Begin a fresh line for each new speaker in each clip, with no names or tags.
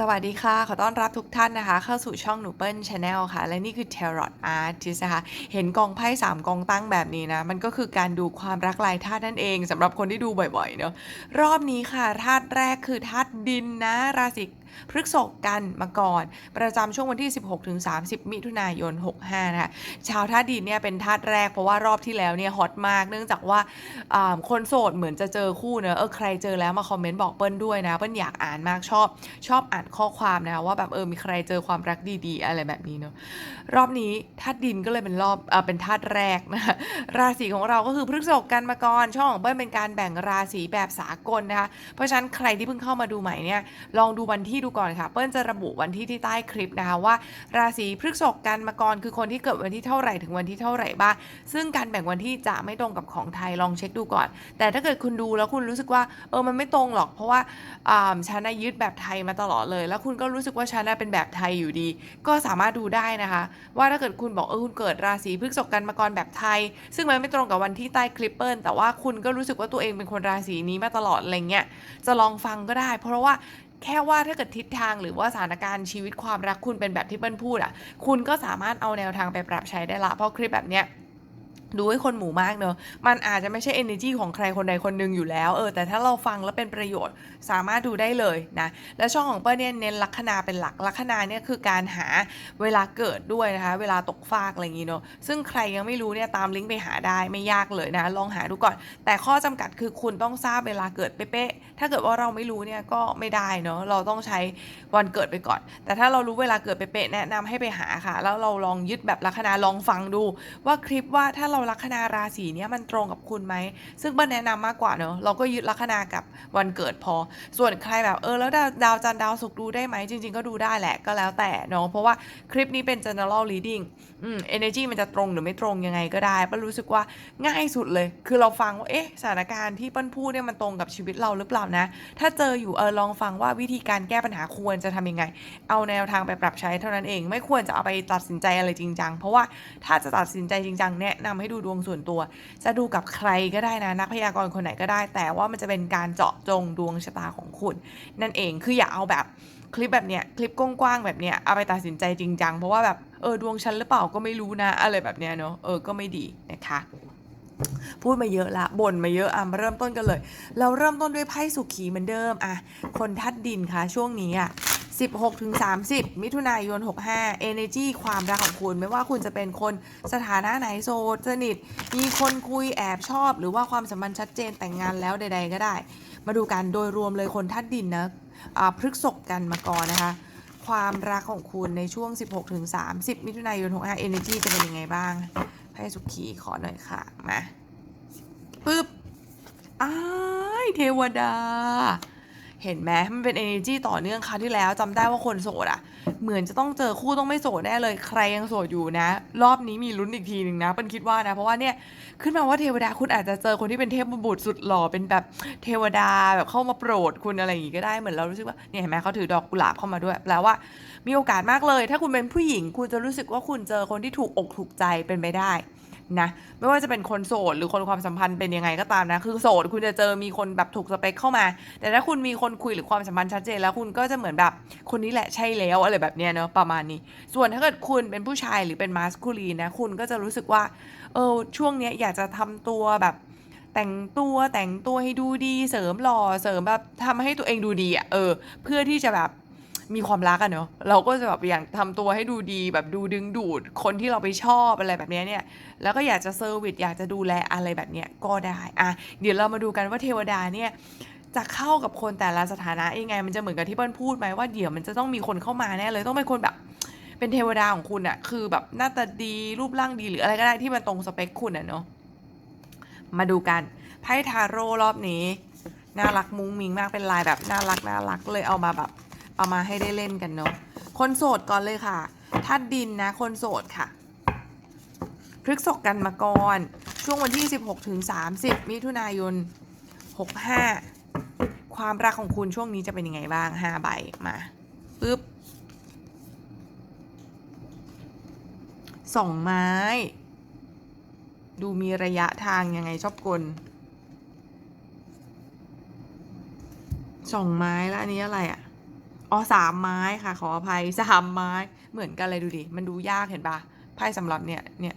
สวัสดีค่ะ ขอต้อนรับทุกท่านนะคะ เข้าสู่ช่องหนูเปิลชาแนลค่ะ และนี่คือ Tarot Artist นะคะ เห็นกองไพ่3กองตั้งแบบนี้นะ มันก็คือการดูความรักลายธาตุนั่นเองสำหรับคนที่ดูบ่อยๆเนาะรอบนี้ค่ะธาตุแรกคือธาตุดินนะ ราศี พฤกษภกันมาก่อน ประจำช่วงวันที่ 16ถึง30 มิถุนายน 65 นะคะชาวธาตุดินเนี่ยเป็นธาตุแรกเพราะว่ารอบที่แล้วเนี่ยฮอตมาก เนื่องจากว่าคนโสดเหมือนจะเจอคู่เนอะเออใครเจอแล้วมาคอมเมนต์บอกเปิ้ลด้วยนะเปิ้ลอยากอ่านมากชอบชอบอ่านข้อความนะว่าแบบเออมีใครเจอความรักดีๆ อะไรแบบนี้เนอะรอบนี้ธาตุดินก็เลยเป็นรอบเออเป็นธาตุแรกนะคะราศีของเราก็คือพฤกษภกันมาก่อนช่องของเปิ้ลเป็นการแบ่งราศีแบบสากลนะคะเพราะฉะนั้นใครที่เพิ่งเข้ามาดูใหม่เนี่ยลองดูวันที่ดูก่อนค่ะ เปิ้ลจะระบุวันที่ที่ใต้คลิปนะคะว่า ราศีพฤษภกันมาก่อนคือคนที่เกิดวันที่เท่าไหร่ถึงวันที่เท่าไหร่บ้างซึ่งการแบ่งวันที่จะไม่ตรงกับของไทยลองเช็คดูก่อน แต่ถ้าเกิดคุณดูแล้วคุณรู้สึกว่าเออมันไม่ตรงหรอก เพราะว่าอ่าฉันน่ะยึดแบบไทยมาตลอดเลย แล้วคุณก็รู้สึกว่าฉันน่ะเป็นแบบไทยอยู่ดี ก็สามารถดูได้นะคะ ว่าถ้าเกิดคุณบอกเออคุณเกิดราศีพฤษภกันมาก่อนแบบไทย ซึ่งมันไม่ตรงกับวันที่ใต้คลิปเปิลแต่ว่าคุณก็รู้สึกว่าตัวเองเป็นคนราศีนี้มาตลอดอะไรเงี้ยจะลองฟังก็ได้ เพราะว่า แค่ว่าถ้าเกิดทิศทางหรือว่าสถานการณ์ชีวิตความรักคุณเป็นแบบที่เปิ้ลพูดอะ คุณก็สามารถเอาแนวทางไปปรับใช้ได้ละ เพราะคลิปแบบเนี้ย ดูให้คนหมู่มากเนอะ มันอาจจะไม่ใช่ energy ของใครคนใดคนหนึ่งอยู่แล้ว เออ แต่ถ้าเราฟังแล้วเป็นประโยชน์สามารถดูได้เลยนะ และช่องของเปิ้ลเนี่ยเน้นลัคนาเป็นหลัก ลัคนาเนี่ยคือการหาเวลาเกิดด้วยนะคะ เวลาตกฟากอะไรอย่างงี้เนอะ ซึ่งใครยังไม่รู้เนี่ยตามลิงก์ไปหาได้ไม่ยากเลยนะ ลองหาดูก่อน แต่ข้อจำกัดคือคุณต้องทราบเวลาเกิดเป๊ะๆ ถ้าเกิดว่าเราไม่รู้เนี่ยก็ไม่ได้เนอะ เราต้องใช้วันเกิดไปก่อน แต่ถ้าเรารู้เวลาเกิดเป๊ะๆแนะนำให้ไปหาค่ะ แล้วเราลองยึดแบบลัคนาลองฟังดูว่าคลิปว่าถ้าเราลัคนาราศีเนี้ยมันตรงกับคุณไหม ซึ่งเบิ้ลแนะนำมากกว่าเนอะเราก็ยึดลัคนากับวันเกิดพอ ส่วนใครแบบเออแล้วดาวดาวจันทร์ดาวศุกร์ดูได้ไหมจริง ๆ ก็ดูได้แหละก็แล้วแต่เนาะเพราะว่าคลิปนี้เป็น general reading อืม energy มันจะตรงหรือไม่ตรงยังไงก็ได้เปิ้ลรู้สึกว่าง่ายสุดเลย คือเราฟังว่าเอ๊ะสถานการณ์ที่เปิ้ลพูดเนี่ยมันตรงกับชีวิตเราหรือเปล่านะ ถ้าเจออยู่เออลองฟังว่าวิธีการแก้ปัญหาควรจะทำยังไง เอาแนวทางไปปรับใช้เท่านั้นเอง ไม่ควรจะเอาไปตัดสินใจอะไรจริงจังเพราะว่าถ้าจะตัดสินใจจริงจังแนะนำให้ดูดวงส่วนตัว จะดูกับใครก็ได้นะนักพยากรณ์คนไหนก็ได้ แต่ว่ามันจะเป็นการเจาะจงดวงชะตาของคุณ นั่นเองคืออย่าเอาแบบ คลิปแบบเนี้ยคลิปกว้างๆแบบเนี้ยเอาไปตัดสินใจจริงจังเพราะว่าแบบเออดวงฉันหรือเปล่าก็ไม่รู้นะ อะไรแบบเนี้ยเนาะเออก็ไม่ดีนะคะพูดมาเยอะละบ่นมาเยอะอะมาเริ่มต้นกันเลย เราเริ่มต้นด้วยไพ่สุขีเหมือนเดิมอะคนทัดดินค่ะช่วงนี้อะ16ถึง30 มิถุนายน 65 Energy ความรักของคุณ ไม่ว่าคุณจะเป็นคนสถานะไหนโสดสนิท มีคนคุยแอบชอบ หรือว่าความสัมพันธ์ชัดเจนแต่งงานแล้วใด ๆ ก็ได้ มาดูกันโดยรวมเลยคนทัดดินนะพฤกษกกันมาก่อนนะคะ ความรักของคุณในช่วง 16ถึง30 มิถุนายน65 Energy จะเป็นยังไงบ้างไพ่สุขีขอหน่อยค่ะ มาปึ๊บอ้ายเทวดา เห็นไหมมันเป็น energy ต่อเนื่องคราวที่แล้วจำได้ว่าคนโสดอะ เหมือนจะต้องเจอคู่ต้องไม่โสดแน่เลยใครยังโสดอยู่นะ รอบนี้มีลุ้นอีกทีหนึ่งนะเป็นคิดว่านะ เพราะว่าเนี่ยขึ้นมาว่าเทวดาคุณอาจจะเจอคนที่เป็นเทพบุตรสุดหล่อเป็นแบบเทวดาแบบเข้ามาโปรดคุณอะไรอย่างงี้ก็ได้เหมือนเรารู้สึกว่าเนี่ยเห็นไหมเขาถือดอกกุหลาบเข้ามาด้วยแปลว่ามีโอกาสมากเลย ถ้าคุณเป็นผู้หญิง คุณจะรู้สึกว่าคุณเจอคนที่ถูกอกถูกใจเป็นไปได้ นะไม่ว่าจะเป็นคนโสดหรือคนความสัมพันธ์เป็นยังไงก็ตามนะ คือโสดคุณจะเจอมีคนแบบถูกสเปคเข้ามา แต่ถ้าคุณมีคนคุยหรือความสัมพันธ์ชัดเจนแล้วคุณก็จะเหมือนแบบคนนี้แหละใช่แล้วอะไรแบบเนี้ยเนาะประมาณนี้ ส่วนถ้าเกิดคุณเป็นผู้ชายหรือเป็นมาสคูลีนะคุณก็จะรู้สึกว่าเออช่วงเนี้ยอยากจะทำตัวแบบแต่งตัวแต่งตัวให้ดูดีเสริมหล่อเสริมแบบทำให้ตัวเองดูดีอะ่ะเออ เพื่อที่จะแบบ มีความรักอะเนาะเราก็จะแบบอยากทำตัวให้ดูดีแบบดูดึงดูด คนที่เราไปชอบอะไรแบบนี้เนี่ย แล้วก็อยากจะเซอร์วิสอยากจะดูแลอะไรแบบเนี้ยก็ได้อะเดี๋ยวเรามาดูกันว่าเทวดาเนี่ยจะเข้ากับคนแต่ละสถานะยังไง มันจะเหมือนกับที่เปิ้ลพูดไหมว่าเดี๋ยวมันจะต้องมีคนเข้ามาแน่เลยต้องเป็นคนแบบเป็นเทวดาของคุณอะคือแบบหน้าตาดีรูปร่างดีหรืออะไรก็ได้ที่มันตรงสเปคคุณอะเนาะมาดูกันไพ่ทาโร่รอบนี้ น่ารักมุ้งมิงมากเป็นลายแบบน่ารักน่ารักเลยเอามาแบบ เอามาให้ได้เล่นกันเนาะคนโสดก่อนเลยค่ะธาตุดินนะ คนโสดค่ะพฤกษกกันมาก่อน ช่วงวันที่ 16ถึง30 มิถุนายน 65 ความรักของคุณช่วงนี้จะเป็นยังไงบ้าง 5 ใบมาปึ๊บสองไม้ ดูมีระยะทางยังไงชอบกลสองไม้แล้วอันนี้อะไรอะ่ะ อ๋อสามไม้ค่ะ ขออภัยสามไม้เหมือนกันเลยดูดิ มันดูยากเห็นปะไพ่สำหรับเนี่ยเนี่ย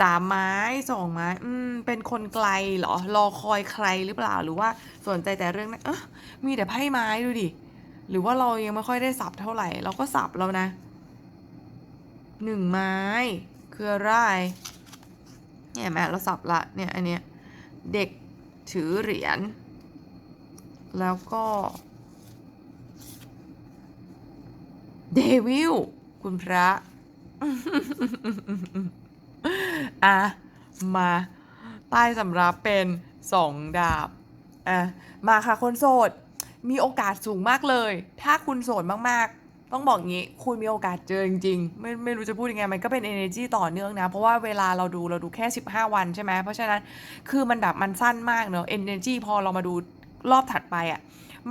สามไม้สองไม้ อืม เป็นคนไกลเหรอ รอคอยใครหรือเปล่า หรือว่าสนใจแต่เรื่องนั้นเออมีแต่ไพ่ไม้ดูดิ หรือว่าเรายังไม่ค่อยได้สับเท่าไหร่ เราก็สับแล้วนะ หนึ่งไม้ คืออะไร เนี่ยแม่เราสับละ เนี่ยอันเนี้ย เด็กถือเหรียญ แล้วก็ เดวิลคุณพระ อะ มาใต้สำรับเป็นสองดาบ อะ มาค่ะคนโสด มีโอกาสสูงมากเลย ถ้าคุณโสดมากๆ ต้องบอกงี้ คุณมีโอกาสเจอจริงๆ ไม่ไม่รู้จะพูดยังไง มันก็เป็น energy ต่อเนื่องนะ เพราะว่าเวลาเราดูเราดูแค่ 15 วันใช่ไหม เพราะฉะนั้นคือมันแบบมันสั้นมากเนอะ energy พอเรามาดูรอบถัดไปอะ่ะ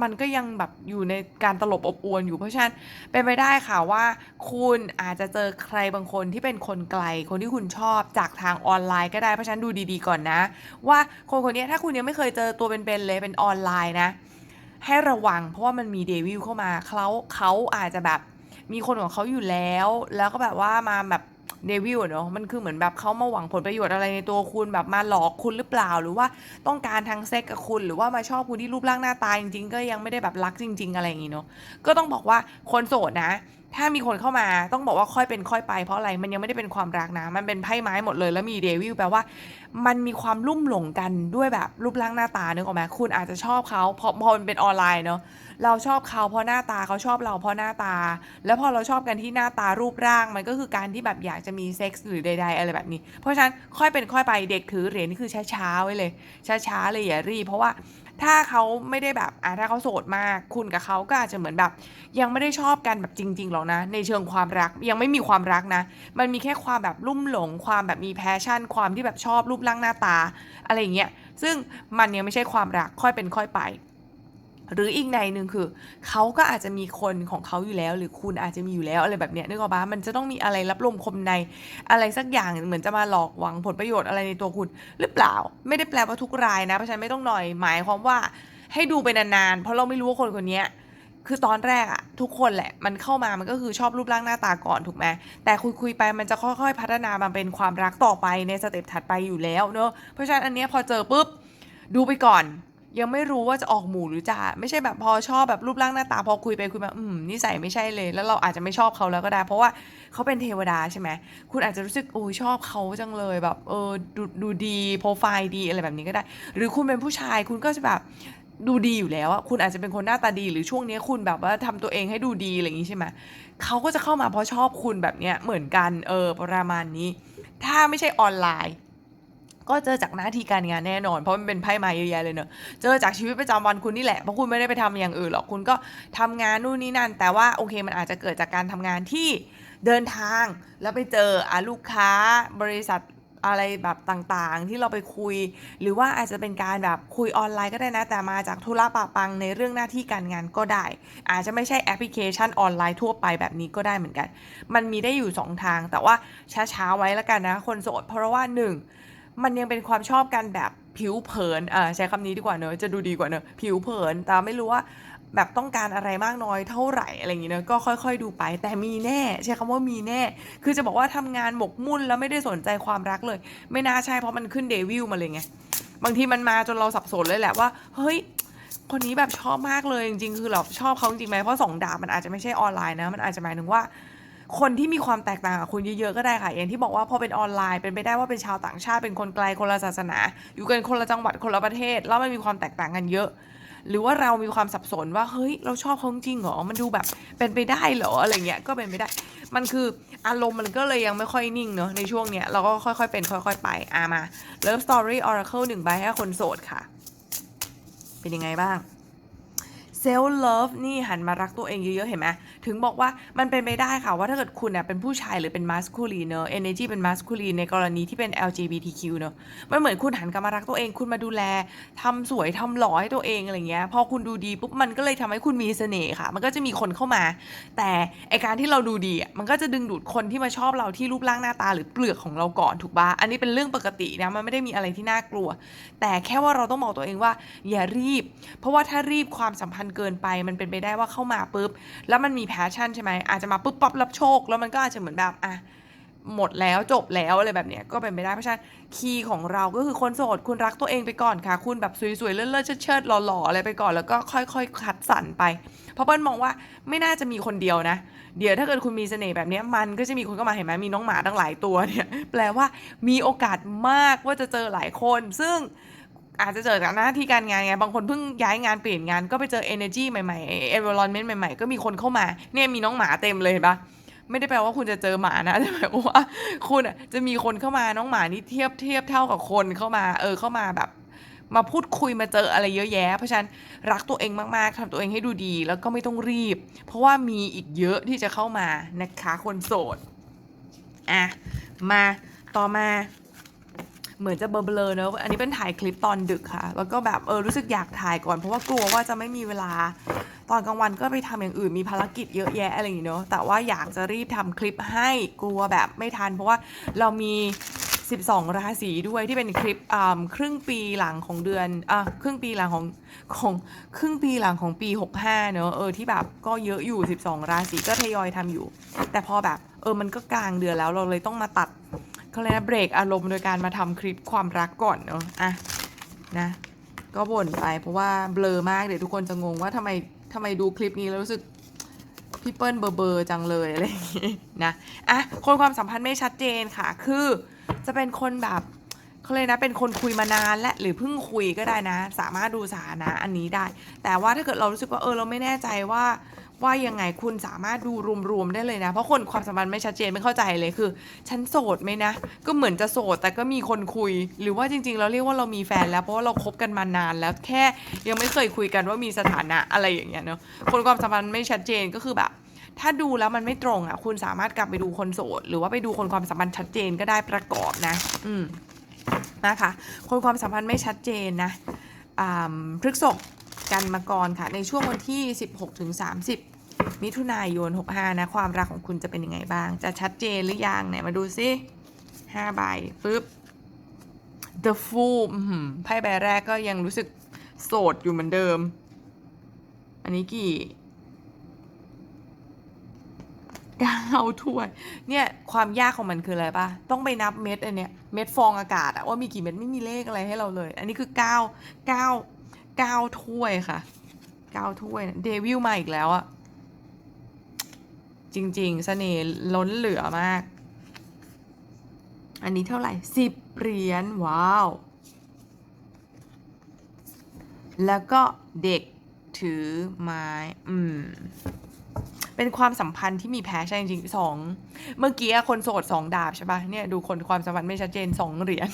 มันก็ยังแบบอยู่ในการตลบอบอวนอยู่เพราะฉะนั้นเป็นไปได้ค่ะว่า คุณอาจจะเจอใครบางคนที่เป็นคนไกล คนที่คุณชอบจากทางออนไลน์ก็ได้เพราะฉะนั้นดูดีๆก่อนนะ ว่าคนคนนี้ถ้าคุณยังไม่เคยเจอตัวเป็นๆเลยเป็นออนไลน์นะ ให้ระวังเพราะว่ามันมีเดวิลเข้ามาเขาเขาอาจจะแบบมีคนของเขาอยู่แล้ว แล้วก็แบบว่ามาแบบ เดวิลเนาะมันคือเหมือนแบบเขามาหวังผลประโยชน์อะไรในตัวคุณแบบมาหลอกคุณหรือเปล่า หรือว่าต้องการทางเซ็กกับคุณ หรือว่ามาชอบคุณที่รูปร่างหน้าตาจริงๆก็ยังไม่ได้แบบรักจริง ๆ อะไรอย่างงี้เนาะก็ต้องบอกว่าคนโสดนะ ถ้ามีคนเข้ามาต้องบอกว่าค่อยเป็นค่อยไปเพราะอะไรมันยังไม่ได้เป็นความรักนะ มันเป็นไพ่ไม้หมดเลยแล้วมีเดวิลแปลว่า มันมีความลุ่มหลงกันด้วยแบบรูปร่างหน้าตานึกออกไหมคุณอาจจะชอบเขาเพราะพอมันเป็นออนไลน์เนาะ เราชอบเขาเพราะหน้าตาเขาชอบเราเพราะหน้าตา แล้วพอเราชอบกันที่หน้าตารูปร่างมันก็คือการที่แบบอยากจะมีเซ็กส์หรือใด ๆ อะไรแบบนี้ เพราะฉะนั้นค่อยเป็นค่อยไปเด็กถือเหรียญนี่คือช้าๆไว้เลย ช้าๆเลยอย่ารีบเพราะว่าถ้าเขาไม่ได้แบบอะถ้าเขาโสดมาก คุณกับเขาก็อาจจะเหมือนแบบ ยังไม่ได้ชอบกันแบบจริงๆหรอกนะ ในเชิงความรักยังไม่มีความรักนะ มันมีแค่ความแบบลุ่มหลง ความแบบมีแพชชั่น ความที่แบบชอบรูปร่างหน้าตา อะไรอย่างเงี้ยซึ่งมันยังไม่ใช่ความรักค่อยเป็นค่อยไป หรืออีกในหนึ่งคือเขาก็อาจจะมีคนของเขาอยู่แล้ว หรือคุณอาจจะมีอยู่แล้วอะไรแบบเนี้ยนึกออกปะมันจะต้องมีอะไรรับลมคมในอะไรสักอย่างเหมือนจะมาหลอกหวังผลประโยชน์อะไรในตัวคุณ หรือเปล่าไม่ได้แปลว่าทุกรายนะเพราะฉะนั้นไม่ต้องหน่อยหมายความว่าให้ดูไปนานๆเพราะเราไม่รู้ว่าคนคนนี้คือตอนแรกอะทุกคนแหละมันเข้ามามันก็คือชอบรูปร่างหน้าตาก่อนถูกไหมแต่คุยคุยๆไปมันจะค่อยๆ พัฒนามาเป็นความรักต่อไปในสเต็ปถัดไปอยู่แล้วเนอะเพราะฉะนั้นอันเนี้ยพอเจอปุ๊บดูไปก่อน ยังไม่รู้ว่าจะออกหมู่หรือจะไม่ใช่แบบพอชอบแบบรูปร่างหน้าตาพอคุยไปคุยมาอืมนิสัยไม่ใช่เลย แล้วเราอาจจะไม่ชอบเขาแล้วก็ได้ เพราะว่าเขาเป็นเทวดาใช่ไหมคุณอาจจะรู้สึกโอ้ชอบเขาจังเลยแบบเออดูดูดีโปรไฟล์ดีอะไรแบบนี้ก็ได้ หรือคุณเป็นผู้ชายคุณก็จะแบบดูดีอยู่แล้วอะคุณอาจจะเป็นคนหน้าตาดีหรือช่วงนี้คุณแบบว่าทำตัวเองให้ดูดีอะไรอย่างนี้ใช่ไหมเขาก็จะเข้ามาเพราะชอบคุณแบบเนี้ยเหมือนกันเออประมาณนี้ ถ้าไม่ใช่ออนไลน์ ก็เจอจากหน้าที่การงานแน่นอน เพราะมันเป็นไพ่มาเยอะแยะเลยเนอะเจอจากชีวิตประจำวันคุณนี่แหละเพราะคุณไม่ได้ไปทำอย่างอื่นหรอกคุณก็ทำงานนู่นนี่นั่น แต่ว่าโอเคมันอาจจะเกิดจากการทำงานที่เดินทางแล้วไปเจออลูกค้าบริษัทอะไรแบบต่างๆ ที่เราไปคุย หรือว่าอาจจะเป็นการแบบคุยออนไลน์ก็ได้นะ แต่มาจากธุระปะปังในเรื่องหน้าที่การงานก็ได้ อาจจะไม่ใช่แอปพลิเคชันออนไลน์ทั่วไปแบบนี้ก็ได้เหมือนกัน มันมีได้อยู่ 2 ทางแต่ว่าช้าๆไว้แล้วกันนะ คนโสดเพราะว่า 1 มันยังเป็นความชอบกันแบบผิวเผินอ่าใช้คำนี้ดีกว่าเนอะจะดูดีกว่าเนอะผิวเผินแต่ไม่รู้ว่าแบบต้องการอะไรมากน้อยเท่าไหร่อะไรอย่างเงี้ยเนอะก็ค่อย ๆ ดูไป แต่มีแน่ ใช้คำว่ามีแน่ คือจะบอกว่าทำงานหมกมุ่นแล้วไม่ได้สนใจความรักเลย ไม่น่าใช่เพราะมันขึ้นเดวิลมาเลยไงบางทีมันมาจนเราสับสนเลยแหละว่าเฮ้ยคนนี้แบบชอบมากเลยจริงๆ คือเราชอบเขาจริงไหมเพราะสองดาบมันอาจจะไม่ใช่ออนไลน์นะ มันอาจจะหมายถึงว่า คนที่มีความแตกต่างกับคุณเยอะๆก็ได้ค่ะอย่างที่บอกว่าพอเป็นออนไลน์เป็นไปได้ว่าเป็นชาวต่างชาติเป็นคนไกลคนละศาสนา อยู่กันคนละจังหวัดคนละประเทศ แล้วมันมีความแตกต่างกันเยอะ หรือว่าเรามีความสับสนว่าเฮ้ยเราชอบเขาจริงเหรอมันดูแบบเป็นไปได้เหรออะไรเงี้ยก็เป็นไปได้ มันคืออารมณ์มันก็เลยยังไม่ค่อยนิ่งเนอะในช่วงเนี้ยเราก็ค่อยๆเป็นค่อย ๆ ไปอามา Love Story Oracle หนึ่งใบให้คนโสดค่ะ เป็นยังไงบ้าง self love นี่หันมารักตัวเองเยอะๆ เห็นไหมถึงบอกว่ามันเป็นไปได้ค่ะว่าถ้าเกิดคุณเนี่ยเป็นผู้ชายหรือเป็น masculine เนอะ energy เป็น masculine ในกรณีที่เป็น LGBTQ เนอะมันเหมือนคุณหันกลับมารักตัวเองคุณมาดูแลทำสวยทำหล่อให้ตัวเองอะไรเงี้ยพอคุณดูดีปุ๊บมันก็เลยทำให้คุณมีเสน่ห์ค่ะ มันก็จะมีคนเข้ามา แต่ไอการที่เราดูดีมันก็จะดึงดูดคนที่มาชอบเราที่รูปร่างหน้าตาหรือเปลือกของเราก่อนถูกปะอันนี้เป็นเรื่องปกตินะมันไม่ได้มีอะไรที่น่ากลัว แต่แค่ว่าเราต้องบอกตัวเองว่าอย่ารีบ เพราะว่าถ้ารีบความสัมพันธ์นเกินไป มันเป็นไปได้ว่าเข้ามาปุ๊บ แล้วมันมีแพชชั่นใช่ไหมอาจจะมาปุ๊บปั๊บรับโชค แล้วมันก็อาจจะเหมือนแบบอะหมดแล้วจบแล้วอะไรแบบเนี้ยก็เป็นไปได้เพราะฉะนั้นคีย์ของเราก็คือคนโสดคุณรักตัวเองไปก่อนค่ะ คุณแบบสวยๆเลิศๆเชิดๆหล่อๆอะไรไปก่อนแล้วก็ค่อยๆคัดสรรไป เพราะเปิ้ลมองว่าไม่น่าจะมีคนเดียวนะ เดี๋ยวถ้าเกิดคุณมีเสน่ห์แบบนี้มันก็จะมีคนเข้ามาเห็นไหมมีน้องหมาตั้งหลายตัวเนี่ยแปลว่ามีโอกาสมากว่าจะเจอหลายคน ซึ่ง อาจจะเจอจากหน้าที่การงานไง บางคนเพิ่งย้ายงานเปลี่ยนงานก็ไปเจอ energy ใหม่ๆ environment ใหม่ๆ ก็มีคนเข้ามา เนี่ยมีน้องหมาเต็มเลยเห็นปะไม่ได้แปลว่าคุณจะเจอหมานะแต่หมายความว่าคุณจะมีคนเข้ามาน้องหมานี่เทียบเทียบเท่ากับคนเข้ามา เออเข้ามาแบบ มาพูดคุยมาเจออะไรเยอะแยะ เพราะฉะนั้นรักตัวเองมากๆทำตัวเองให้ดูดี แล้วก็ไม่ต้องรีบ เพราะว่ามีอีกเยอะที่จะเข้ามานะคะคนโสดอะมาต่อมา เหมือนจะเบลอๆเนอะอันนี้เป็นถ่ายคลิปตอนดึกค่ะ แล้วก็แบบเออรู้สึกอยากถ่ายก่อน เพราะว่ากลัวว่าจะไม่มีเวลา ตอนกลางวันก็ไปทำอย่างอื่นมีภารกิจเยอะแยะอะไรอย่างเงี้เนอะแต่ว่าอยากจะรีบทำคลิปให้กลัวแบบไม่ทัน เพราะว่าเรามี 12 ราศีด้วยที่เป็นคลิปครึ่งปีหลังของเดือนอะครึ่งปีหลังของของครึ่งปีหลังของปี 65 เนอะเออที่แบบก็เยอะอยู่ 12 ราศีก็ทยอยทำอยู่ แต่พอแบบเออมันก็กลางเดือนแล้วเราเลยต้องมาตัด เขาเลยกนะเบรกอารมณ์โดยการมาทำคลิปความรักก่อนเนอะอะนะ ก็บ่นไปเพราะว่าเบลอมากเดี๋ยวทุกคนจะงงว่าทำไมทำไมดูคลิปนี้แล้วรู้สึกพี่เปิ้ลเบอร์เบอร์จังเลยอะไรอย่างงี้นะอะคนความสัมพันธ์ไม่ชัดเจนค่ะ คือจะเป็นคนแบบเขาเลยนะเป็นคนคุยมานานและหรือเพิ่งคุยก็ได้นะ สามารถดูสถานะอันนี้ได้ แต่ว่าถ้าเกิดเรารู้สึกว่าเออเราไม่แน่ใจว่า ว่ายังไงคุณสามารถดูรวมๆได้เลยนะ เพราะคนความสัมพันธ์ไม่ชัดเจนไม่เข้าใจเลยคือ ฉันโสดไหมนะ ก็เหมือนจะโสดแต่ก็มีคนคุย หรือว่าจริงๆเราเรียกว่าเรามีแฟนแล้ว เพราะว่าเราคบกันมานานแล้วแค่ยังไม่เคยคุยกันว่ามีสถานะอะไรอย่างเงี้ยเนาะคนความสัมพันธ์ไม่ชัดเจนก็คือแบบถ้าดูแล้วมันไม่ตรงอะ คุณสามารถกลับไปดูคนโสด หรือว่าไปดูคนความสัมพันธ์ชัดเจนก็ได้ประกอบนะ อืมนะคะ คนความสัมพันธ์ไม่ชัดเจนนะอ่าพฤกษก กันมากรค่ะ ในช่วงวันที่ 16ถึง30 มิถุนายน 65 นะ ความรักของคุณจะเป็นยังไงบ้าง จะชัดเจนหรือยังไหนมาดูซิห้าใบปึ๊บ The Fool ไพ่ใบแรกก็ยังรู้สึกโสดอยู่เหมือนเดิม อันนี้กี่ก้าถ้วยเนี่ยความยากของมันคืออะไรปะต้องไปนับเม็ดอันเนี้ยเม็ดฟองอากาศอะว่ามีกี่เม็ดไม่มีเลขอะไรให้เราเลย อันนี้คือเก้าเก้า เก้าถ้วยค่ะเก้าถ้วยเดวิลมาอีกแล้วอะจริง ๆ เสน่ห์ล้นเหลือมาก อันนี้เท่าไหร่สิบเหรียญว้าว แล้วก็เด็กถือไม้ อืม เป็นความสัมพันธ์ที่มีแพชชั่นจริงๆสอง เมื่อกี้คนโสดสองดาบใช่ปะเนี่ยดูคนความสัมพันธ์ไม่ชัดเจนสองเหรียญ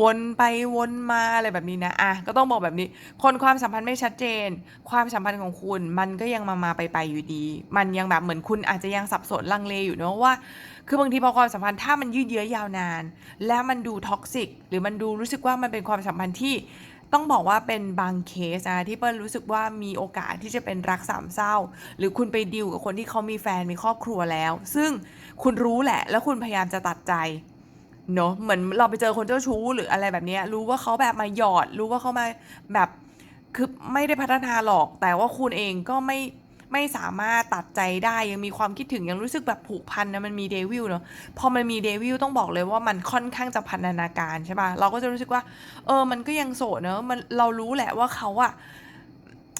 วนไปวนมาอะไรแบบนี้นะอะก็ต้องบอกแบบนี้ คนความสัมพันธ์ไม่ชัดเจน ความสัมพันธ์ของคุณ มันก็ยังมามาไปไปอยู่ดี มันยังแบบเหมือนคุณอาจจะยังสับสนลังเลอยู่เนอะว่า คือบางทีพอความสัมพันธ์ถ้ามันยืดเยื้อยาวนาน แล้วมันดูท็อกซิกหรือมันดูรู้สึกว่ามันเป็นความสัมพันธ์ที่ต้องบอกว่าเป็นบางเคสนะที่เปิ้ลรู้สึกว่ามีโอกาสที่จะเป็นรักสามเศร้า หรือคุณไปดิวกับคนที่เขามีแฟนมีครอบครัวแล้ว ซึ่งคุณรู้แหละ แล้วคุณพยายามจะตัดใจ เนอะเหมือนเราไปเจอคนเจ้าชู้หรืออะไรแบบนี้รู้ว่าเขาแบบมาหยอด รู้ว่าเขามาแบบคือไม่ได้พัฒนาหรอก แต่ว่าคุณเองก็ไม่ไม่สามารถตัดใจได้ยังมีความคิดถึงยังรู้สึกแบบผูกพันนะมันมีเดวิลเนอะพอมันมีเดวิลต้องบอกเลยว่ามันค่อนข้างจะพันธนาการใช่ปะเราก็จะรู้สึกว่า เออมันก็ยังโสดเนอะมันเรารู้แหละว่าเขาอะ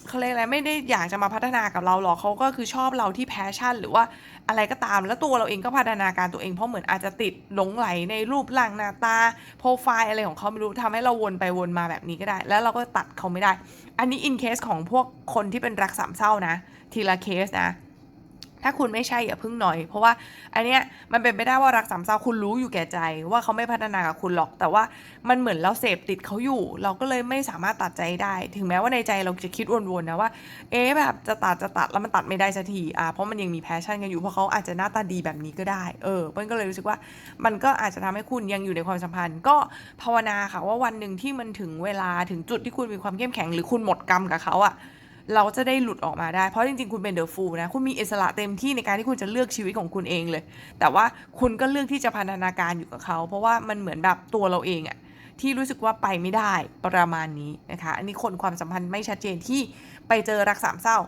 เขาเรียกอะไรไม่ได้อยากจะมาพัฒนากับเราหรอกเขาก็คือชอบเราที่แพชชั่น หรือว่าอะไรก็ตาม แล้วตัวเราเองก็พัฒนาการตัวเองเพราะเหมือนอาจจะติดหลงไหลในรูปร่างหน้าตาโปรไฟล์อะไรของเขาไม่รู้ทำให้เราวนไปวนมาแบบนี้ก็ได้ แล้วเราก็ตัดเขาไม่ได้ อันนี้อินเคสของพวกคนที่เป็นรักสามเศร้านะ ทีละเคสนะ ถ้าคุณไม่ใช่อย่าพึ่งหน่อย เพราะว่าอันเนี้ยมันเป็นไปได้ว่ารักสามเศร้าคุณรู้อยู่แก่ใจ ว่าเขาไม่พัฒนากับคุณหรอก แต่ว่ามันเหมือนเราเสพติดเขาอยู่ เราก็เลยไม่สามารถตัดใจได้ ถึงแม้ว่าในใจเราจะคิดวนๆนะว่า เอ๊ะแบบจะตัดจะตัดแล้วมันตัดไม่ได้สักทีอะเพราะมันยังมีแพชชั่นกันอยู่เพราะเขาอาจจะหน้าตาดีแบบนี้ก็ได้เออเปิ้ลก็เลยรู้สึกว่า มันก็อาจจะทำให้คุณยังอยู่ในความสัมพันธ์ ก็ภาวนาค่ะว่าวันหนึ่งที่มันถึงเวลาถึงจุดที่คุณมีความเข้มแข็งหรือคุณหมดกรรมกับเขาอะ เราจะได้หลุดออกมาได้ เพราะจริงๆ คุณเป็นเดอะฟูลนะ คุณมีอิสระเต็มที่ในการที่คุณจะเลือกชีวิตของคุณเองเลย แต่ว่าคุณก็เลือกที่จะพันธนาการอยู่กับเขา เพราะว่ามันเหมือนแบบตัวเราเองอะที่รู้สึกว่าไปไม่ได้ประมาณนี้นะคะ อันนี้คนความสัมพันธ์ไม่ชัดเจนที่ไปเจอรักสามเศร้า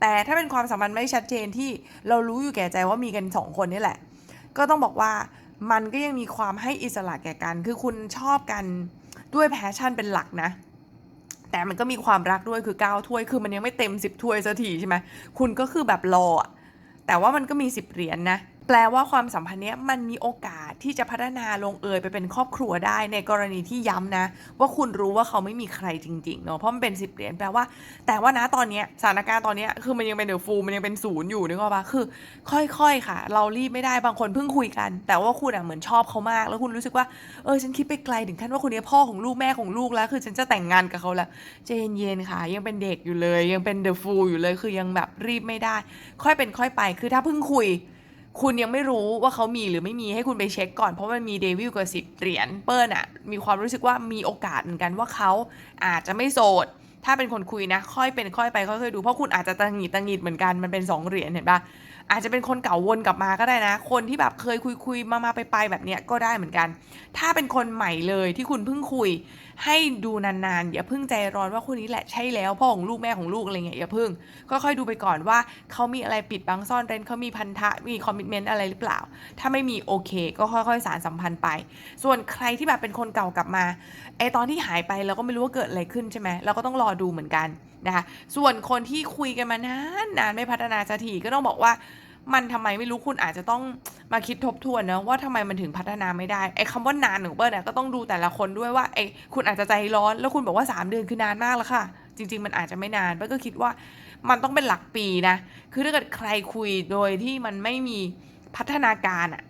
แต่ถ้าเป็นความสัมพันธ์ไม่ชัดเจนที่เรารู้อยู่แก่ใจว่ามีกันสองคนนี่แหละ ก็ต้องบอกว่ามันก็ยังมีความให้อิสระแก่กัน คือคุณชอบกันด้วยแพชชั่นเป็นหลักนะ แต่มันก็มีความรักด้วยคือ9ถ้วย คือมันยังไม่เต็ม10ถ้วยสักทีใช่ไหมคุณก็คือแบบรอแต่ว่ามันก็มี10เหรียญนะ แปลว่าความสัมพันธ์เนี้ยมันมีโอกาสที่จะพัฒนาลงเอยไปเป็นครอบครัวได้ในกรณีที่ย้ำนะ ว่าคุณรู้ว่าเขาไม่มีใครจริงๆเนาะเพราะมันเป็น10เหรียญแปลว่า แต่ว่านะตอนเนี้ยสถานการณ์ตอนเนี้ยคือมันยังเป็นเดอะฟูมันยังเป็นศูนย์อยู่นึกออกปะคือ ค่อยๆค่ะ เรารีบไม่ได้บางคนเพิ่งคุยกัน แต่ว่าคุณอะเหมือนชอบเขามาก แล้วคุณรู้สึกว่าเออฉันคิดไปไกลถึงขั้นว่าคนนี้พ่อของลูกแม่ของลูกแล้ว คือฉันจะแต่งงานกับเขาแล้วใจเย็นๆค่ะ ยังเป็นเด็กอยู่เลย ยังเป็นเดอะฟูอยู่เลย คือยังแบบรีบไม่ได้ ค่อยเป็นค่อยไป คือถ้าเพิ่งคุย คุณยังไม่รู้ว่าเขามีหรือไม่มีให้คุณไปเช็คก่อนเพราะมันมีเดวิลกับสิบเหรียญเปิ้ลอะมีความรู้สึกว่ามีโอกาสเหมือนกันว่าเขาอาจจะไม่โสด ถ้าเป็นคนคุยนะ ค่อยเป็นค่อยไปค่อยๆดูเพราะคุณอาจจะตังหิดตังหิดเหมือนกันมันเป็นสองเหรียญเห็นปะอาจจะเป็นคนเก่าวนกลับมาก็ได้นะ คนที่แบบเคยคุยคุยมามาไปไปแบบเนี้ยก็ได้เหมือนกัน ถ้าเป็นคนใหม่เลยที่คุณเพิ่งคุย ให้ดูนานๆ อย่าเพิ่งใจร้อนว่าคนนี้แหละใช่แล้วพ่อของลูกแม่ของลูกอะไรเงี้ยอย่าเพิ่งค่อยๆดูไปก่อนว่าเขามีอะไรปิดบังซ่อนเร้นเขามีพันธะมีคอมมิชเมนต์อะไรหรือเปล่า ถ้าไม่มีโอเค ก็ค่อยๆ สารสัมพันธ์ไป ส่วนใครที่แบบเป็นคนเก่ากลับมาไอตอนที่หายไปเราก็ไม่รู้ว่าเกิดอะไรขึ้นใช่ไหมเราก็ต้องรอดูเหมือนกันนะคะส่วนคนที่คุยกันมานานนานไม่พัฒนาสักทีก็ต้องบอกว่า มันทำไมไม่รู้คุณอาจจะต้องมาคิดทบทวนนะว่าทำไมมันถึงพัฒนาไม่ได้ไอ้คำว่านานหนูเปิ้ลเนี่ยก็ต้องดูแต่ละคนด้วยว่าไอ้คุณอาจจะใจร้อนแล้วคุณบอกว่า 3 เดือนคือนานมากแล้วค่ะ จริง ๆ มันอาจจะไม่นานเปิ้ลก็คิดว่ามันต้องเป็นหลักปีนะ คือถ้าเกิดใครคุยโดยที่มันไม่มีพัฒนาการอะ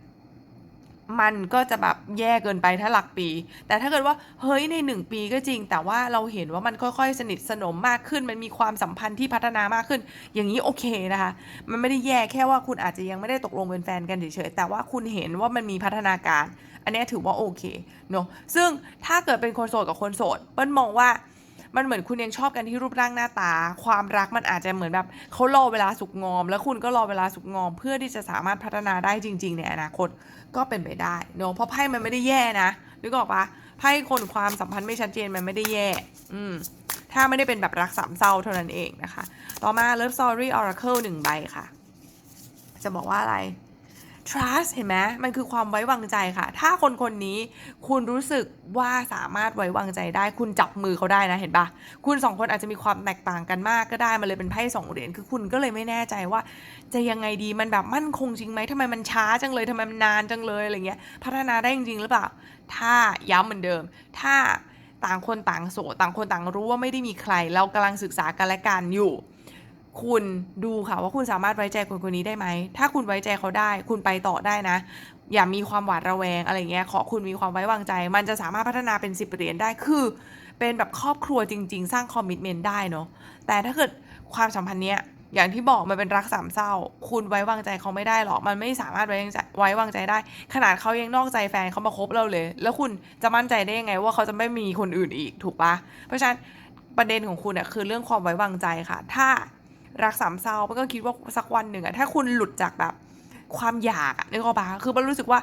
มันก็จะแบบแย่เกินไปถ้าหลักปี แต่ถ้าเกิดว่าเฮ้ยในหนึ่งปีก็จริง แต่ว่าเราเห็นว่ามันค่อยๆ สนิทสนมมากขึ้น มันมีความสัมพันธ์ที่พัฒนามากขึ้น อย่างนี้โอเคนะคะ มันไม่ได้แย่แค่ว่าคุณอาจจะยังไม่ได้ตกลงเป็นแฟนกันเฉยๆ แต่ว่าคุณเห็นว่ามันมีพัฒนาการ อันนี้ถือว่าโอเคเนอะซึ่งถ้าเกิดเป็นคนโสดกับคนโสดเปิ้ลมองว่า มันเหมือนคุณยังชอบกันที่รูปร่างหน้าตา ความรักมันอาจจะเหมือนแบบเขารอเวลาสุกงอม แล้วคุณก็รอเวลาสุกงอม เพื่อที่จะสามารถพัฒนาได้จริง ๆ ในอนาคตก็เป็นไปได้เนอะเพราะไพ่มันไม่ได้แย่นะนึกออกปะไพ่คนความสัมพันธ์ไม่ชัดเจนมันไม่ได้แย่ อืมถ้าไม่ได้เป็นแบบรักสามเศร้าเท่านั้นเองนะคะ ต่อมา Love Story Oracle หนึ่งใบค่ะ จะบอกว่าอะไร trust เห็นไหมมันคือความไว้วางใจค่ะ ถ้าคนคนนี้คุณรู้สึกว่าสามารถไว้วางใจได้ คุณจับมือเขาได้นะเห็นปะคุณสองคนอาจจะมีความแตกต่างกันมากก็ได้ มันเลยเป็นไพ่สองเหรียญคือคุณก็เลยไม่แน่ใจว่า จะยังไงดีมันแบบมั่นคงจริงไหมทำไมมันช้าจังเลยทำไมมันนานจังเลยอะไรเงี้ยพัฒนาได้จริงๆหรือเปล่า ถ้าย้ำเหมือนเดิม ถ้าต่างคนต่างโสดต่างคนต่างรู้ว่าไม่ได้มีใคร เรากำลังศึกษากันและกันอยู่ คุณดูค่ะว่าคุณสามารถไว้ใจคนคนนี้ได้ไหม ถ้าคุณไว้ใจเขาได้ คุณไปต่อได้นะ อย่ามีความหวาดระแวงอะไรเงี้ย ขอคุณมีความไว้วางใจ มันจะสามารถพัฒนาเป็นสิบเหรียญได้ คือเป็นแบบครอบครัวจริง ๆ สร้างคอมมิชเมนต์ได้เนาะ แต่ถ้าเกิดความสัมพันธ์เนี้ย อย่างที่บอกมันเป็นรักสามเศร้า คุณไว้วางใจเขาไม่ได้หรอก มันไม่สามารถไว้ใจไว้วางใจได้ ขนาดเขายังนอกใจแฟนเขามาคบเราเลย แล้วคุณจะมั่นใจได้ยังไง ว่าเขาจะไม่มีคนอื่นอีก ถูกปะเพราะฉะนั้นประเด็นของคุณเนี่ยคือเรื่องความไว้วางใจค่ะ ถ้า รักสามเศร้ามันก็คิดว่าสักวันหนึ่งอะถ้าคุณหลุดจากแบบความอยากนึกออกปะคือมันรู้สึกว่า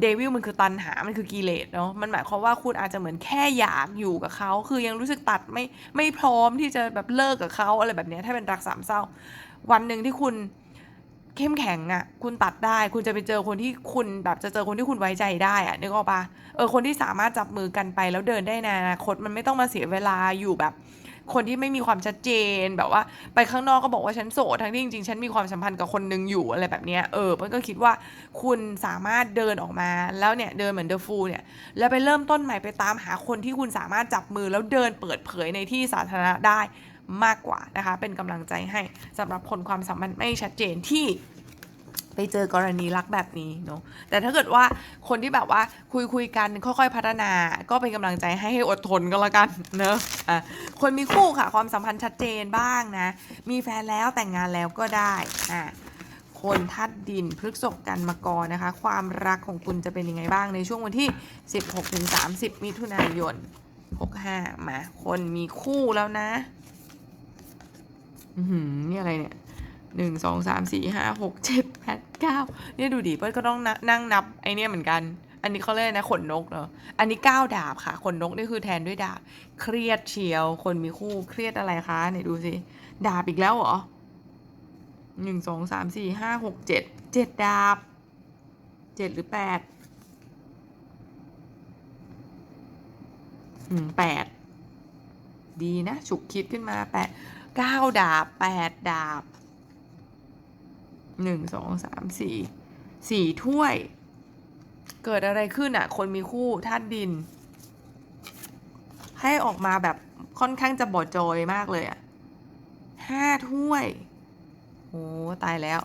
เดวิลมันคือตันหา มันคือกิเลสเนาะ มันหมายความว่าคุณอาจจะเหมือนแค่อยากอยู่กับเขา คือยังรู้สึกตัดไม่ไม่พร้อมที่จะแบบเลิกกับเขาอะไรแบบนี้ถ้าเป็นรักสามเศร้า วันหนึ่งที่คุณเข้มแข็งอะคุณตัดได้ คุณจะไปเจอคนที่คุณแบบจะเจอคนที่คุณไว้ใจได้อะนึกออกปะเออ คนที่สามารถจับมือกันไปแล้วเดินได้ในอนาคต มันไม่ต้องมาเสียเวลาอยู่แบบ คนที่ไม่มีความชัดเจนแบบว่า ไปข้างนอกก็บอกว่าฉันโสดทั้งที่จริงๆฉันมีความสัมพันธ์กับคนหนึ่งอยู่อะไรแบบเนี้ยเออมันก็คิดว่าคุณสามารถเดินออกมาแล้วเนี่ยเดินเหมือนเดอะฟูลเนี่ยแล้วไปเริ่มต้นใหม่ไปตามหาคนที่คุณสามารถจับมือแล้วเดินเปิดเผยในที่สาธารณะได้มากกว่านะคะ เป็นกำลังใจให้สำหรับคนความสัมพันธ์ไม่ชัดเจนที่ ไปเจอกรณีรักแบบนี้เนาะแต่ถ้าเกิดว่าคนที่แบบว่าคุยคุยกันค่อยๆพัฒนา ก็เป็นกำลังใจให้ให้อดทนก็แล้วกันเนอะอะคนมีคู่ค่ะ ความสัมพันธ์ชัดเจนบ้างนะ มีแฟนแล้วแต่งงานแล้วก็ได้อะคนทัดดินพฤกษกกันมากรนะคะ ความรักของคุณจะเป็นยังไงบ้างในช่วงวันที่ 16-30 มิถุนายน 65 มา คนมีคู่แล้วนะ อือหือนี่อะไรเนี่ย หนึ่งสองสามสี่ห้าหกเจ็ดแปดเก้าเนี่ยดูดิเปิ้ลก็ต้องนนั่งนับไอเนี่ยเหมือนกัน อันนี้เขาเรียกนะขนนกเนาะอันนี้เก้าดาบค่ะขนนกนี่คือแทนด้วยดาบ เครียดเชียว คนมีคู่เครียดอะไรคะไหนดูสิดาบอีกแล้วเหรอหนึ่งสองสามสี่ห้าหกเจ็ดเจ็ดดาบเจ็ดหรือแปดอืมแปดดีนะฉุกคิดขึ้นมาแปดเก้าดาบแปดดาบ หนึ่งสองสามสี่สี่ถ้วย เกิดอะไรขึ้นอะ คนมีคู่ธาตุดิน ให้ออกมาแบบค่อนข้างจะบอดจอยมากเลยอะห้าถ้วยโอ้ตายแล้ว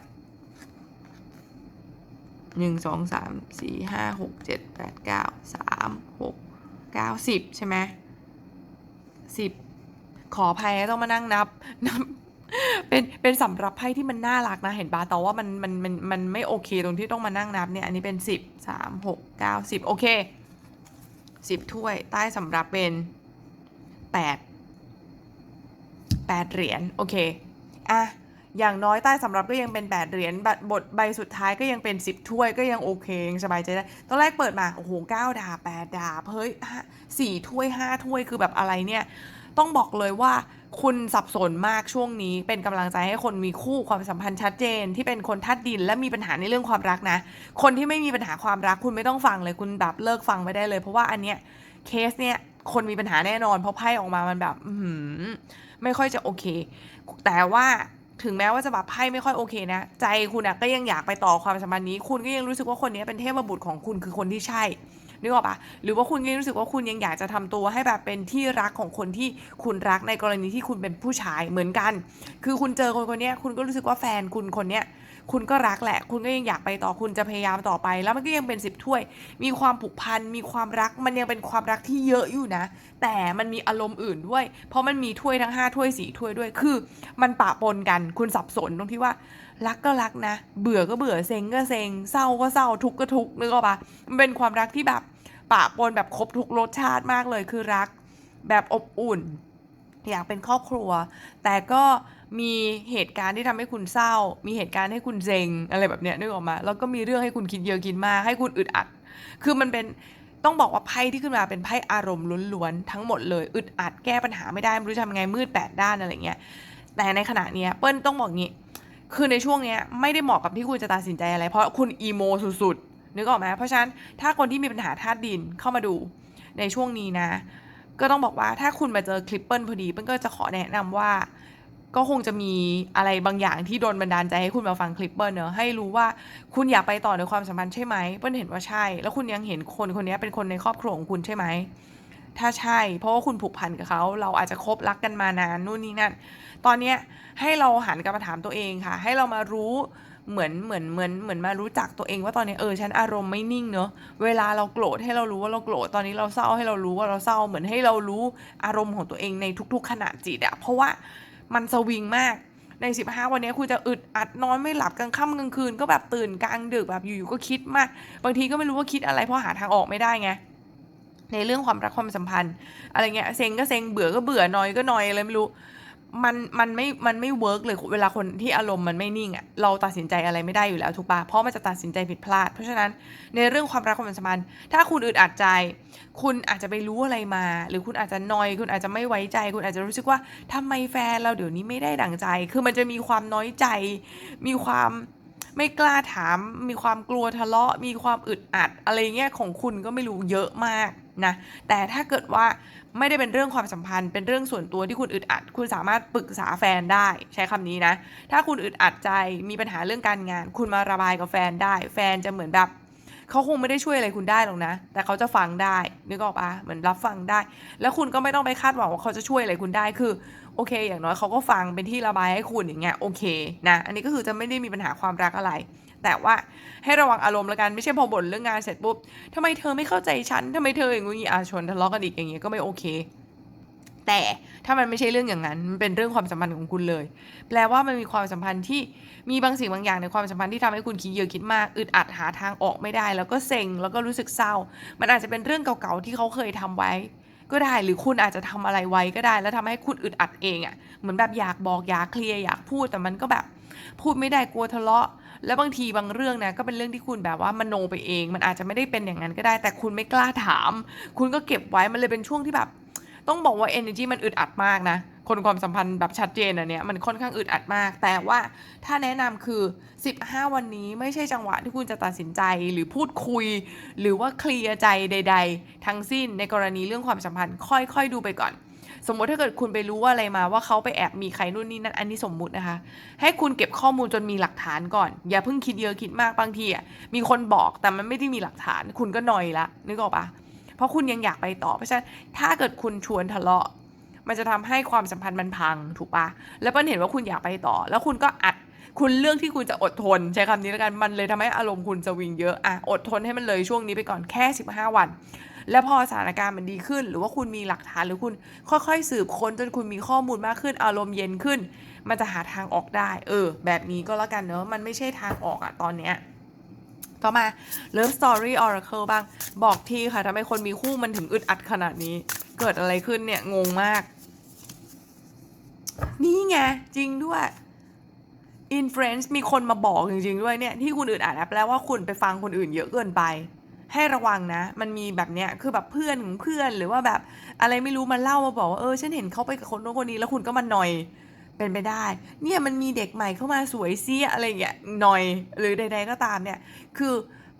หนึ่งสองสามสี่ห้าหกเจ็ดแปดเก้าสามหกเก้าสิบใช่ไหมสิบขออภัยต้องมานั่งนับนับ เป็นเป็นสำหรับไพ่ที่มันน่ารักนะเห็นปะแต่ว่ามันมันมันมันไม่โอเคตรงที่ต้องมานั่งนับเนี่ยอันนี้เป็นสิบสามหกเก้าสิบโอเคสิบถ้วยใต้สำหรับเป็นแปดแปดเหรียญโอเคอะอย่างน้อยใต้สำรับก็ยังเป็น 8 เหรียญบัตรบทใบสุดท้ายก็ยังเป็น 10 ถ้วยก็ยังโอเคยังสบายใจได้ตอนแรกเปิดมา โอ้โห9ดาบ8ดาบเฮ้ยสี่ถ้วย 5 ถ้วยคือแบบอะไรเนี่ย ต้องบอกเลยว่าคุณสับสนมากช่วงนี้ เป็นกำลังใจให้คนมีคู่ความสัมพันธ์ชัดเจน ที่เป็นคนทัดดินและมีปัญหาในเรื่องความรักนะ คนที่ไม่มีปัญหาความรักคุณไม่ต้องฟังเลยคุณแบบเลิกฟังไปได้เลย เพราะว่าอันเนี้ยเคสเนี้ยคนมีปัญหาแน่นอน เพราะไพ่ออกมามันแบบหือไม่ค่อยจะโอเค แต่ว่าถึงแม้ว่าจะแบบไพ่ไม่ค่อยโอเคนะ ใจคุณอะก็ยังอยากไปต่อความสัมพันธ์นี้ คุณก็ยังรู้สึกว่าคนนี้เป็นเทพบุตรของคุณคือคนที่ใช่ นึกออกปะหรือว่าคุณยังรู้สึกว่าคุณยังอยากจะทำตัวให้แบบเป็นที่รักของคนที่คุณรักในกรณีที่คุณเป็นผู้ชายเหมือนกัน คือคุณเจอคนคนนี้คุณก็รู้สึกว่าแฟนคุณคนเนี้ย คุณก็รักแหละ คุณก็ยังอยากไปต่อคุณจะพยายามต่อไป แล้วมันก็ยังเป็นสิบถ้วย มีความผูกพันมีความรักมันยังเป็นความรักที่เยอะอยู่นะ แต่มันมีอารมณ์อื่นด้วย เพราะมันมีถ้วยทั้ง5ถ้วย4ถ้วยด้วยคือ มันปะปนกันคุณสับสนตรงที่ว่ารักก็รักนะ เบื่อก็เบื่อเซ็งก็เซ็งเศร้าก็เศร้าทุกข์ก็ทุกข์นึกออกปะมันเป็นความรักที่แบบปะปนแบบครบทุกรสชาติมากเลยคือรัก แบบอบอุ่น อยากเป็นครอบครัว แต่ก็มีเหตุการณ์ที่ทำให้คุณเศร้า มีเหตุการณ์ให้คุณเซ็งอะไรแบบเนี้ยนึกออกมา แล้วก็มีเรื่องให้คุณคิดเยอะคิดมาก ให้คุณอึดอัด คือมันเป็นต้องบอกว่าไพ่ที่ขึ้นมาเป็นไพ่อารมณ์ล้วนๆทั้งหมดเลย อึดอัดแก้ปัญหาไม่ได้ไม่รู้จะทำไงมืดแปดด้านอะไรเงี้ย แต่ในขณะเนี้ยเปิ้ลต้องบอกงี้ คือในช่วงเนี้ยไม่ได้เหมาะกับที่คุณจะตัดสินใจอะไร เพราะคุณอีโมสุดๆนึกออกไหมเพราะฉะนั้นถ้าคนที่มีปัญหาธาตุดินเข้ามาดูในช่วงนี้นะ ก็ต้องบอกว่าถ้าคุณมาเจอคลิปเปิลพอดีเปิ้ลก็จะขอแนะนำว่า ก็คงจะมีอะไรบางอย่างที่โดนบันดาลใจให้คุณมาฟังคลิปเปิลเนอะให้รู้ว่าคุณอยากไปต่อในความสัมพันธ์ใช่ไหมเปิ้ลเห็นว่าใช่ แล้วคุณยังเห็นคนคนนี้เป็นคนในครอบครัวของคุณใช่ไหมถ้าใช่ เพราะว่าคุณผูกพันกับเขา เราอาจจะคบรักกันมานานนู่นนี่นั่น ตอนเนี้ยให้เราหันกลับมาถามตัวเองค่ะ ให้เรามารู้ เหมือนเหมือนเหมือนเหมือนมารู้จักตัวเองว่าตอนนี้เออฉันอารมณ์ไม่นิ่งเนอะเวลาเราโกรธให้เรารู้ว่าเราโกรธตอนนี้เราเศร้าให้เรารู้ว่าเราเศร้าเหมือนให้เรารู้อารมณ์ของตัวเองในทุก ๆ ขณะจิตอะเพราะว่ามันสวิงมากใน 15 วันนี้คุณจะอึดอัดนอนไม่หลับกลางค่ำกลางคืน ก็แบบตื่นกลางดึกแบบอยู่ๆก็คิดมาก บางทีก็ไม่รู้ว่าคิดอะไรเพราะหาทางออกไม่ได้ไงในเรื่องความรักความสัมพันธ์ อะไรเงี้ยเซ็งก็เซ็งเบื่อก็เบื่อนอยก็นอยอะไรไม่รู้ มันมันไม่มันไม่เวิร์กเลยเวลาคนที่อารมณ์มันไม่นิ่งอะ่ะเราตัดสินใจอะไรไม่ได้อยู่แล้วถูกปะเพราะมันจะตัดสินใจผิดพลาด เพราะฉะนั้นในเรื่องความรักความสัมพันธ์ถ้าคุณอึดอัดใจ คุณอาจจะไปรู้อะไรมา หรือคุณอาจจะนอย คุณอาจจะไม่ไว้ใจ คุณอาจจะรู้สึกว่าทำไมแฟนเราเดี๋ยวนี้ไม่ได้ดั่งใจ คือมันจะมีความน้อยใจ มีความไม่กล้าถาม มีความกลัวทะเลาะ มีความอึดอัด อะไรเงี้ยของคุณก็ไม่รู้เยอะมาก นะแต่ถ้าเกิดว่าไม่ได้เป็นเรื่องความสัมพันธ์ เป็นเรื่องส่วนตัวที่คุณอึดอัด คุณสามารถปรึกษาแฟนได้ ใช้คำนี้นะ ถ้าคุณอึดอัดใจมีปัญหาเรื่องการงาน คุณมาระบายกับแฟนได้ แฟนจะเหมือนแบบเขาคงไม่ได้ช่วยอะไรคุณได้หรอกนะ แต่เขาจะฟังได้ นึกออกปะเหมือนรับฟังได้ แล้วคุณก็ไม่ต้องไปคาดหวังว่าเขาจะช่วยอะไรคุณได้ คือ โอเค อย่างน้อยเขาก็ฟังเป็นที่ระบายให้คุณอย่างเงี้ย โอเค นะ อันนี้ก็คือจะไม่ได้มีปัญหาความรักอะไร แต่ว่าให้ระวังอารมณ์ละกันไม่ใช่พอบ่นเรื่องงานเสร็จปุ๊บทำไมเธอไม่เข้าใจฉันทำไมเธออย่างงี้อาชนทะเลาะกันอีกอย่างเงี้ยก็ไม่โอเค แต่ถ้ามันไม่ใช่เรื่องอย่างนั้นมันเป็นเรื่องความสัมพันธ์ของคุณเลย แปลว่ามันมีความสัมพันธ์ที่มีบางสิ่งบางอย่างในความสัมพันธ์ที่ทำให้คุณคิดเยอะคิดมากอึดอัดหาทางออกไม่ได้ แล้วก็เซ็งแล้วก็รู้สึกเศร้า มันอาจจะเป็นเรื่องเก่าๆที่เขาเคยทำไว้ก็ได้หรือคุณอาจจะทำอะไรไว้ก็ได้ แล้วทำให้คุณอึดอัดเองอะ่ะเหมือนแบบอยากบอกอยากเคลียร์อยากพูดแต่มันก็แบบ พูดไม่ได้กลัวทะเลาะ แล้วบางทีบางเรื่องนะก็เป็นเรื่องที่คุณแบบว่ามโนไปเอง มันอาจจะไม่ได้เป็นอย่างนั้นก็ได้ แต่คุณไม่กล้าถาม คุณก็เก็บไว้มันเลยเป็นช่วงที่แบบ ต้องบอกว่า energy มันอึดอัดมากนะคนความสัมพันธ์แบบชัดเจนอันเนี้ยมันค่อนข้างอึดอัดมาก แต่ว่าถ้าแนะนำคือ 15 วันนี้ไม่ใช่จังหวะที่คุณจะตัดสินใจหรือพูดคุย หรือว่าเคลียร์ใจใด ๆ ทั้งสิ้นในกรณีเรื่องความสัมพันธ์ ค่อยๆดูไปก่อน สมมติถ้าเกิดคุณไปรู้ว่าอะไรมาว่าเขาไปแอบมีใครนู่นนี่นั่นอันนี้สมมุตินะคะ ให้คุณเก็บข้อมูลจนมีหลักฐานก่อน อย่าเพิ่งคิดเยอะคิดมากบางทีอะมีคนบอกแต่มันไม่ได้มีหลักฐาน คุณก็หนอยละนึกออกปะเพราะคุณยังอยากไปต่อเพราะฉะนั้นถ้าเกิดคุณชวนทะเลาะ มันจะทำให้ความสัมพันธ์มันพังถูกปะแล้วเปิ้ลเห็นว่าคุณอยากไปต่อ แล้วคุณก็อัดคุณเลือกที่คุณจะอดทน ใช้คำนี้แล้วกันมันเลยทำให้อารมณ์คุณสวิงเยอะอะอดทนให้มันเลยช่วงนี้ไปก่อนแค่ 15 วัน แล้วพอสถานการณ์มันดีขึ้น หรือว่าคุณมีหลักฐานหรือคุณค่อยๆ สืบค้นจนคุณมีข้อมูลมากขึ้น อารมณ์เย็นขึ้น มันจะหาทางออกได้ เออ แบบนี้ก็แล้วกันเนอะมันไม่ใช่ทางออกอะตอนเนี้ยต่อมา Love Story Oracle บ้าง บอกทีค่ะทำไมคนมีคู่มันถึงอึดอัดขนาดนี้ เกิดอะไรขึ้นเนี่ย งงมาก นี่ไง จริงด้วย influence มีคนมาบอกจริง ๆ ด้วยเนี่ย ที่คุณอึดอัดแปลว่าคุณไปฟังคนอื่นเยอะเกินไป ให้ระวังนะ มันมีแบบเนี้ยคือแบบเพื่อนของเพื่อนหรือว่าแบบอะไรไม่รู้มาเล่ามาบอกว่าเออฉันเห็นเขาไปกับคนโน้นคนนี้แล้วคุณก็มาหน่อยเป็นไปได้ เนี่ยมันมีเด็กใหม่เข้ามาสวยเสียอะไรเงี้ยหน่อย หรือใด ๆก็ตามเนี่ย คือ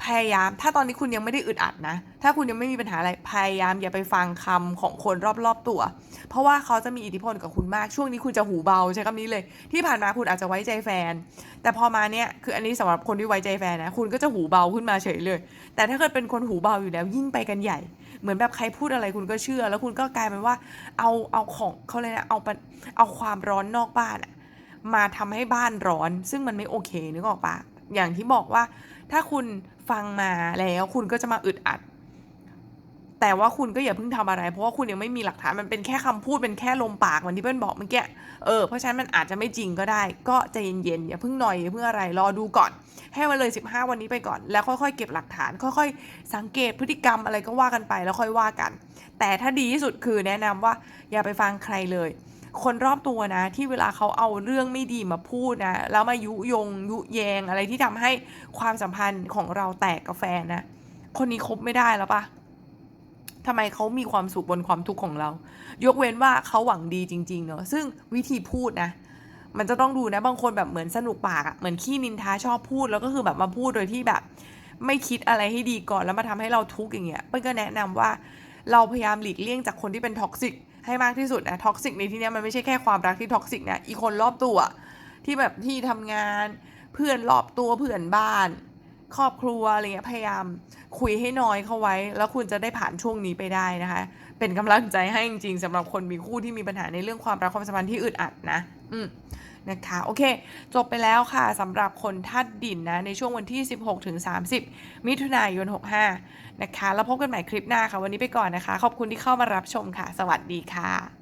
พยายาม ถ้าตอนนี้คุณยังไม่ได้อึดอัดนะ ถ้าคุณยังไม่มีปัญหาอะไร พยายามอย่าไปฟังคำของคนรอบๆตัว เพราะว่าเขาจะมีอิทธิพลกับคุณมาก ช่วงนี้คุณจะหูเบาใช้คำนี้เลย ที่ผ่านมาคุณอาจจะไว้ใจแฟน แต่พอมาเนี่ย คืออันนี้สำหรับคนที่ไว้ใจแฟนนะ คุณก็จะหูเบาขึ้นมาเฉยเลย แต่ถ้าเกิดเป็นคนหูเบาอยู่แล้วยิ่งไปกันใหญ่ เหมือนแบบใครพูดอะไรคุณก็เชื่อ แล้วคุณก็กลายเป็นว่า เอาเอาของเขาเลยนะ เอาเอาความร้อนนอกบ้านอะมาทำให้บ้านร้อน ซึ่งมันไม่โอเคนึกออกปะอย่างที่บอกว่าถ้าคุณ ฟังมาแล้วคุณก็จะมาอึดอัด แต่ว่าคุณก็อย่าเพิ่งทำอะไร เพราะว่าคุณยังไม่มีหลักฐานมันเป็นแค่คำพูดเป็นแค่ลมปากเหมือนที่เพื่อนบอกเมื่อกี้เออเพราะฉะนั้นมันอาจจะไม่จริงก็ได้ ก็ใจเย็นๆอย่าเพิ่งหน่อยอย่าเพิ่งอะไรรอดูก่อน ให้มันเลย 15 วันนี้ไปก่อน แล้วค่อยๆ เก็บหลักฐาน ค่อยๆ สังเกตพฤติกรรมอะไรก็ว่ากันไปแล้วค่อยว่ากัน แต่ถ้าดีที่สุดคือแนะนำว่าอย่าไปฟังใครเลย คนรอบตัวนะ ที่เวลาเขาเอาเรื่องไม่ดีมาพูดนะ แล้วมายุยงยุแยงอะไรที่ทำให้ความสัมพันธ์ของเราแตกกับแฟนนะ คนนี้คบไม่ได้แล้วปะทำไมเขามีความสุขบนความทุกข์ของเรา ยกเว้นว่าเขาหวังดีจริง ๆ เนอะซึ่งวิธีพูดนะมันจะต้องดูนะบางคนแบบเหมือนสนุกปากอะเหมือนขี้นินทาชอบพูดแล้วก็คือแบบมาพูดโดยที่แบบ ไม่คิดอะไรให้ดีก่อนแล้วมาทำให้เราทุกข์อย่างเงี้ยเปิ้ลก็แนะนำว่าเราพยายามหลีกเลี่ยงจากคนที่เป็นท็อกซิก ให้มากที่สุดนะท็อกซิกในที่นี้มันไม่ใช่แค่ความรักที่ท็อกซิกนะอีกคนรอบตัว ที่แบบที่ทำงาน เพื่อนรอบตัวเพื่อนบ้าน ครอบครัวอะไรเงี้ยพยายามคุยให้น้อยเข้าไว้ แล้วคุณจะได้ผ่านช่วงนี้ไปได้นะคะ เป็นกำลังใจให้จริงๆสำหรับคนมีคู่ที่มีปัญหาในเรื่องความรักความสัมพันธ์ที่อึดอัดนะ อืมนะคะโอเค จบไปแล้วค่ะสำหรับคนทัดดินนะ ในช่วงวันที่ 16ถึง30 มิถุนายน 65 นะคะ แล้วพบกันใหม่คลิปหน้าค่ะ วันนี้ไปก่อนนะคะ ขอบคุณที่เข้ามารับชมค่ะ สวัสดีค่ะ